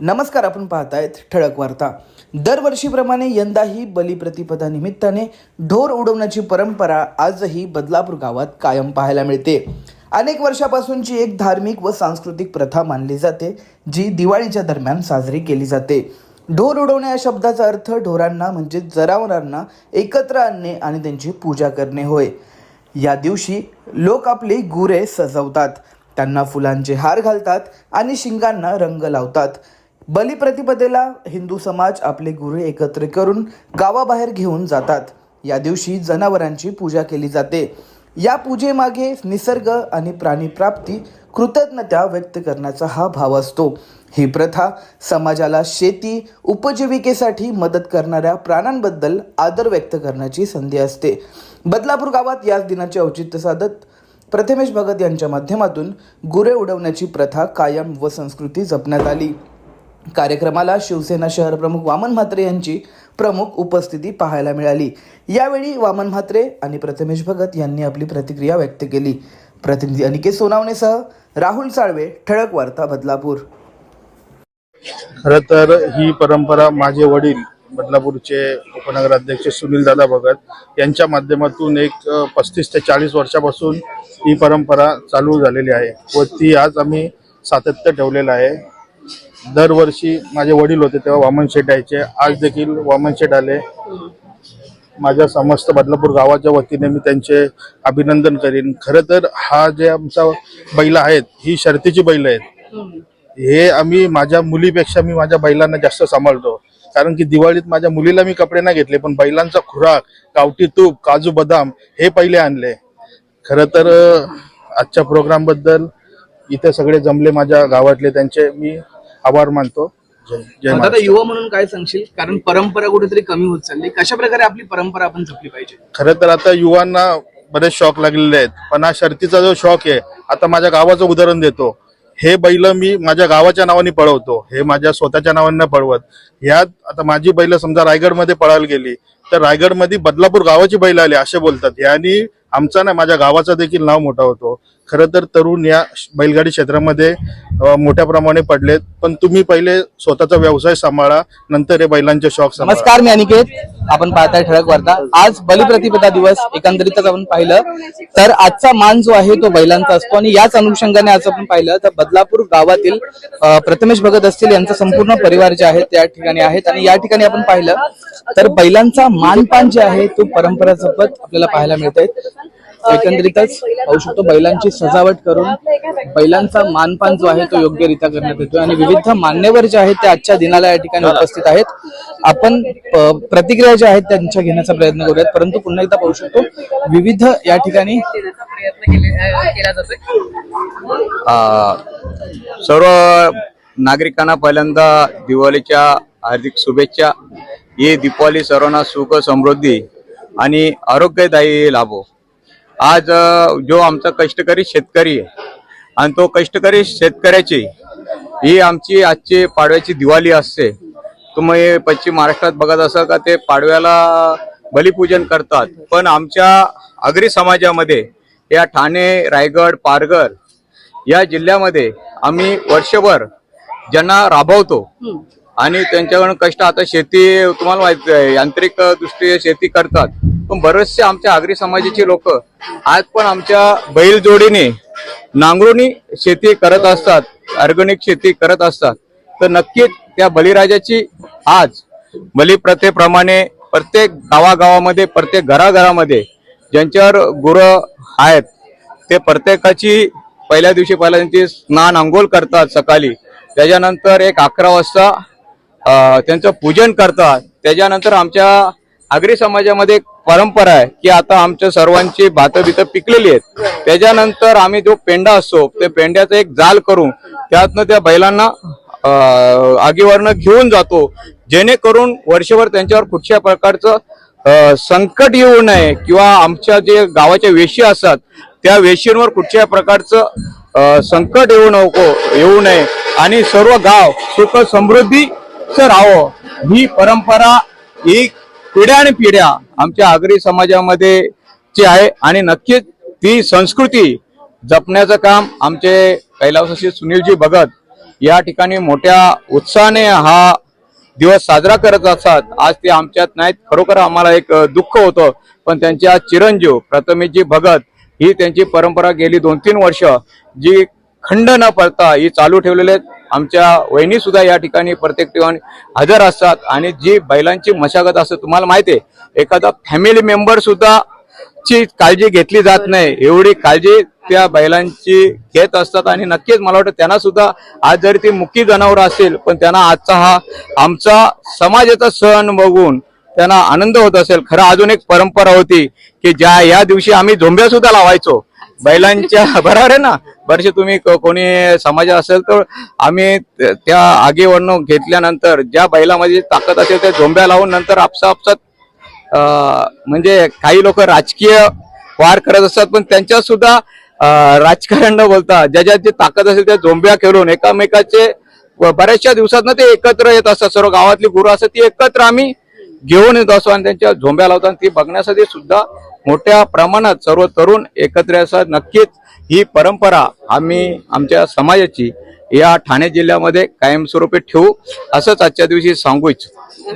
नमस्कार आपण पाहतायत ठळक वार्ता. दरवर्षीप्रमाणे यंदाही बलिप्रतिपदा निमित्ताने ढोर उडवण्याची परंपरा आजही बदलापूर गावात कायम पाहायला मिळते. अनेक वर्षापासूनची एक धार्मिक व सांस्कृतिक प्रथा मानली जाते जी दिवाळीच्या दरम्यान साजरी केली जाते. ढोर उडवणे या शब्दाचा अर्थ ढोरांना म्हणजे जनावरांना एकत्र आणणे आणि त्यांची पूजा करणे होय. या दिवशी लोक आपली गुरे सजवतात. त्यांना फुलांचे हार घालतात आणि शिंगांना रंग लावतात. बलिप्रतिपदेला हिंदू समाज आपले गुरे एकत्र करून गावाबाहेर घेऊन जातात. या दिवशी जनावरांची पूजा केली जाते. या पूजेमागे निसर्ग आणि प्राणीप्राप्ती कृतज्ञता व्यक्त करण्याचा हा भाव असतो. ही प्रथा समाजाला शेती उपजीविकेसाठी मदत करणाऱ्या प्राण्यांबद्दल आदर व्यक्त करण्याची संधी असते. बदलापूर गावात याच दिनाचे औचित्य साधत प्रथमेश भगत यांच्या माध्यमातून गुरे उडवण्याची प्रथा कायम व संस्कृती जपण्यात आली. कार्यक्रमाला शिवसेना शहर प्रमुख वामन म्हात्रे यांची प्रमुख उपस्थिती पाहायला मिळाली. यावेळी वामन म्हात्रे आणि प्रथमेश भगत यांनी आपली प्रतिक्रिया व्यक्त केली. प्रतिनिधी अनिकेत सोनावणेसह राहुल साळवे ठळक वार्ता बदलापूर. खर तर ही परंपरा माझे वडील बदलापूरचे उपनगराध्यक्ष सुनील दादा भगत यांच्या माध्यमातून एक पस्तीस ते चाळीस वर्षापासून ही परंपरा चालू झालेली आहे व ती आज आम्ही सातत्य ठेवलेलं आहे. दरवर्षी माझे वडील होते तेव्हा वामन शेठ यायचे. आज देखील वामन शेठ आले. माझ्या समस्त बदलापूर गावाच्या वतीने मी त्यांचे अभिनंदन करीन. खरं तर हा जे आमचा बैल आहेत ही शर्तीची बैल आहेत. हे आम्ही माझ्या मुलीपेक्षा मी माझ्या बैलांना जास्त सांभाळतो. कारण की दिवाळीत माझ्या मुलीला मी कपडे नाही घेतले पण बैलांचा खुराक गावठी तूप काजू बदाम हे पहिले आणले. खरं तर आजच्या प्रोग्रामबद्दल इथे सगळे जमले माझ्या गावातले त्यांचे. मी आभार मानतो. महाराष्ट्र. युवा म्हणून काय सांगशील? कारण परंपरा कुठेतरी कमी होत चालली. कशा प्रकारे आपली परंपरा आपण जपली पाहिजे? खरं तर आता युवांना बरेच शौक लागलेले आहेत. पण हा शर्तीचा जो शौक आहे आता माझ्या गावाचं उदाहरण देतो. हे बैल मी माझ्या गावाच्या नावाने पळवतो. हे माझ्या स्वतःच्या नावाने पळवत. ह्यात आता माझी बैल समजा रायगडमध्ये पळायला गेली तर रायगडमध्ये बदलापूर गावाची बैल आली असे बोलतात. यानी आमचा नाही माझ्या गावाचा देखील नाव मोठा होतो. खरं तर तरुण या बैलगाडी क्षेत्रामध्ये मोठ्या प्रमाणे पडलेत. पण तुम्ही पहिले स्वतःचा व्यवसाय सांभाळा नंतर हे बैलांचे शौक सांभाळा. नमस्कार मी अनिकेत. आपण पाहताय ठळक वार्ता. आज बलिप्रतिपदा दिवस एकंदरीतच आपण पाहिलं तर आजचा मान जो आहे तो बैलांचा असतो. आणि याच अनुषंगाने आज आपण पाहिलं तर बदलापूर गावातील प्रथमेश भगत असतील यांचा संपूर्ण परिवार जे आहे त्या ठिकाणी आहेत. आणि या ठिकाणी आपण पाहिलं तर बैलांचा मानपान जे आहे तो परंपरा जपत आपल्याला पाहायला मिळत एकंदरीतच पाहू शकतो बैलांची सजावट करून बैलांचा मानपान जो आहे तो योग्यरित्या करण्यात येतो आणि विविध मान्यवर जे आहेत ते आजच्या दिनाला या ठिकाणी उपस्थित आहेत. आपण प्रतिक्रिया ज्या आहेत त्यांच्या घेण्याचा प्रयत्न करूयात परंतु पुन्हा एकदा पाहू शकतो विविध या ठिकाणी सर्व नागरिकांना पहिल्यांदा दिवाळीच्या हार्दिक शुभेच्छा. ही दीपावली सर्वांना सुख समृद्धी आणि आरोग्यदायी लाभो. आज जो आमचा कष्टकरी शेतकरी आहे आणि तो कष्टकरी शेतकऱ्याची ही आमची आजची पाडव्याची दिवाळी असते. तुम्ही पश्चिम महाराष्ट्रात बघत असाल का ते पाडव्याला बलिपूजन करतात. पण आमच्या आगरी समाजामध्ये या ठाणे रायगड पारघर या जिल्ह्यामध्ये आम्ही वर्षभर ज्यांना राबवतो आणि त्यांच्याकडून कष्ट आता शेती तुम्हाला माहिती आहे यांत्रिक दृष्टी शेती करतात. पण बरेचसे आमच्या आगरी समाजाचे लोक आज पण आमच्या बैलजोडीने नांगरुणी शेती करत असतात ऑर्गॅनिक शेती करत असतात. तर नक्कीच त्या बलिराजाची आज बलिप्रथेप्रमाणे प्रत्येक गावागावामध्ये प्रत्येक घराघरामध्ये ज्यांच्यावर गुरं आहेत ते प्रत्येकाची पहिल्या दिवशी पहिल्या त्यांची स्नान आंघोळ करतात सकाळी. त्याच्यानंतर एक अकरा वाजता त्यांचं पूजन करतात. त्याच्यानंतर आमच्या आगरी समाजामध्ये परंपरा आहे की आता आमच्या सर्वांची भातं बितं पिकलेली आहेत. त्याच्यानंतर आम्ही जो पेंडा असतो त्या पेंड्याचा एक जाल करून त्यातनं त्या बैलांना आगीवरनं घेऊन जातो. जेणेकरून वर्षभर त्यांच्यावर कुठच्या प्रकारचं संकट येऊ नये किंवा आमच्या जे गावाच्या वेशी असतात त्या वेशींवर कुठच्या प्रकारचं संकट येऊ नको येऊ नये. आणि सर्व गाव सुख समृद्धी राहावं. ही परंपरा एक पिढ्या आणि पिढ्या आमच्या आगरी समाजामध्ये ची आहे आणि नक्कीच ती संस्कृती जपण्याचं काम आमचे कैलासवासी सुनीलजी भगत या ठिकाणी मोठ्या उत्साहाने हा दिवस साजरा करत असतात. आज ते आमच्यात नाहीत. खरोखर आम्हाला एक दुःख होतं. पण त्यांच्या चिरंजीव प्रथमेशजी भगत ही त्यांची परंपरा गेली दोन तीन वर्ष. जी खंड न पडता ही चालू ठेवलेले आहेत. आमच्या वहिनी सुद्धा या ठिकाणी प्रत्येक ठिकाणी हजर असतात आणि जी बैलांची मशागत असते तुम्हाला माहिती आहे एखादा फॅमिली मेंबर सुद्धा ची काळजी घेतली जात नाही. एवढी काळजी त्या बैलांची घेत असतात आणि नक्कीच मला वाटतं त्यांना सुद्धा आज जरी ती मुख्य जनावर असेल पण त्यांना आजचा हा आमचा समाजाचा सण बघून त्यांना आनंद होत असेल. खरं अजून एक परंपरा होती की ज्या या दिवशी आम्ही झोंब्या सुद्धा लावायचो. बैलांच्या बरोबर आहे ना? बरेचसे तुम्ही कोणी समाज असेल तर आम्ही त्या आगीवरनं घेतल्यानंतर ज्या बैलामध्ये ताकद असेल त्या झोंब्या लावून नंतर आपसापसात म्हणजे काही लोक राजकीय वार करत असतात पण त्यांच्यात सुद्धा राजकारण न बोलता ज्या जी ताकद असेल त्या झोंब्या खेळून एकामेकाचे बऱ्याचशा दिवसात ते एकत्र येत असतात सर्व गावातली गुरु असतात ती एकत्र आम्ही घेऊन येत असतो आणि त्यांच्या झोंब्या लावतात ती बघण्यासाठी सुद्धा मोठ्या प्रमाणात सर्व तरुण एकत्र असं नक्कीच ही परंपरा आम्ही आमच्या समाजाची या ठाणे जिल्ह्यामध्ये कायमस्वरूपी ठेवू. असंच आजच्या दिवशी सांगू इच्छितो.